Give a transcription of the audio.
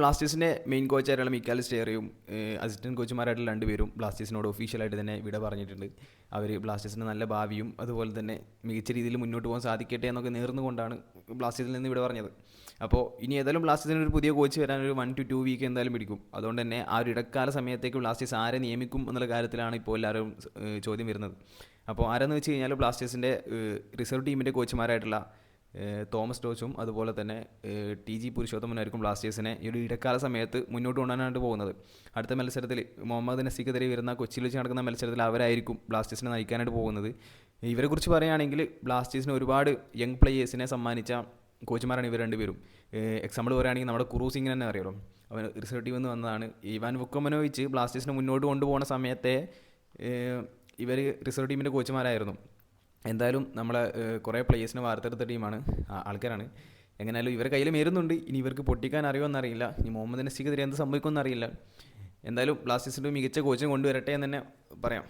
ബ്ലാസ്റ്റേഴ്സിന്റെ main കോച്ചായിട്ടുള്ള മിക്കാൽ സ്റ്റേറിയും assistant കോച്ചുമാരായിട്ടുള്ള രണ്ടുപേരും ബ്ലാസ്റ്റേഴ്സിനോട് ഒഫീഷ്യലായിട്ട് തന്നെ വിട പറഞ്ഞിട്ടുണ്ട്. അവർ ബ്ലാസ്റ്റേഴ്സിന് നല്ല ഭാവിയും അതുപോലെ തന്നെ മികച്ച രീതിയിൽ മുന്നോട്ട് പോകാൻ സാധിക്കട്ടെ എന്നൊക്കെ നേർന്നുകൊണ്ടാണ് ബ്ലാസ്റ്റേഴ്സിൽ നിന്ന് വിട പറഞ്ഞത്. അപ്പോൾ ഇനി ഏതായാലും ബ്ലാസ്റ്റേഴ്സിന് ഒരു പുതിയ കോച്ച് വരാൻ ഒരു വൺ ടു ടു വീക്ക് എന്തായാലും പിടിക്കും. അതുകൊണ്ട് തന്നെ ആ ഒരു ഇടക്കാല സമയത്തേക്ക് ബ്ലാസ്റ്റേഴ്സ് ആരെ നിയമിക്കും എന്നുള്ള കാര്യത്തിലാണ് ഇപ്പോൾ എല്ലാവരും ചോദ്യം വരുന്നത്. അപ്പോൾ ആരെന്ന് വെച്ച് കഴിഞ്ഞാൽ ബ്ലാസ്റ്റേഴ്സിന്റെ റിസർവ് ടീമിന്റെ കോച്ചുമാരായിട്ടുള്ള തോമസ് ടോച്ചും അതുപോലെ തന്നെ ടി ജി പുരുഷോത്തമനായിരിക്കും ബ്ലാസ്റ്റേഴ്സിനെ ഈ ഒരു ഇടക്കാല സമയത്ത് മുന്നോട്ട് കൊണ്ടുപോകാനായിട്ട് പോകുന്നത്. അടുത്ത മത്സരത്തിൽ മുഹമ്മദ് നസീക്കെതിരെ വരുന്ന കൊച്ചിയിൽ വെച്ച് നടക്കുന്ന മത്സരത്തിൽ അവരായിരിക്കും ബ്ലാസ്റ്റേഴ്സിനെ നയിക്കാനായിട്ട് പോകുന്നത്. ഇവരെക്കുറിച്ച് പറയുകയാണെങ്കിൽ ബ്ലാസ്റ്റേഴ്സിന് ഒരുപാട് യങ് പ്ലേയേഴ്സിനെ സമ്മാനിച്ച കോച്ചുമാരാണ് ഇവർ രണ്ടുപേരും. എക്സാമ്പിൾ പറയുകയാണെങ്കിൽ നമ്മുടെ കുറൂസിങ്ങിനെ തന്നെ അറിയാലോ. അവൻ റിസർവ് ടീമിൽ നിന്ന് വന്നതാണ്. ഇവാൻ വുക്കമനോവിച്ച് ബ്ലാസ്റ്റേഴ്സിനെ മുന്നോട്ട് കൊണ്ടുപോകുന്ന സമയത്തെ ഇവർ റിസർവ് ടീമിന്റെ കോച്ചുമാരായിരുന്നു. എന്തായാലും നമ്മളെ കുറേ പ്ലേയേഴ്സിനെ വാർത്തെടുത്ത ടീമാണ് ആൾക്കാരാണ്. എങ്ങനെയാലും ഇവരെ കയ്യിൽ മേരുന്നുണ്ട്. ഇനി ഇവർക്ക് പൊട്ടിക്കാൻ അറിയോ അറിയുമെന്നറിയില്ല ഇനി മുഹമ്മദ് നസിക്കെതിരെ എന്ത് സംഭവിക്കുമെന്നറിയില്ല എന്തായാലും ബ്ലാസ്റ്റേഴ്സിന്റെ മികച്ച കോച്ചിങ് കൊണ്ടുവരട്ടെ എന്ന് തന്നെ പറയാം.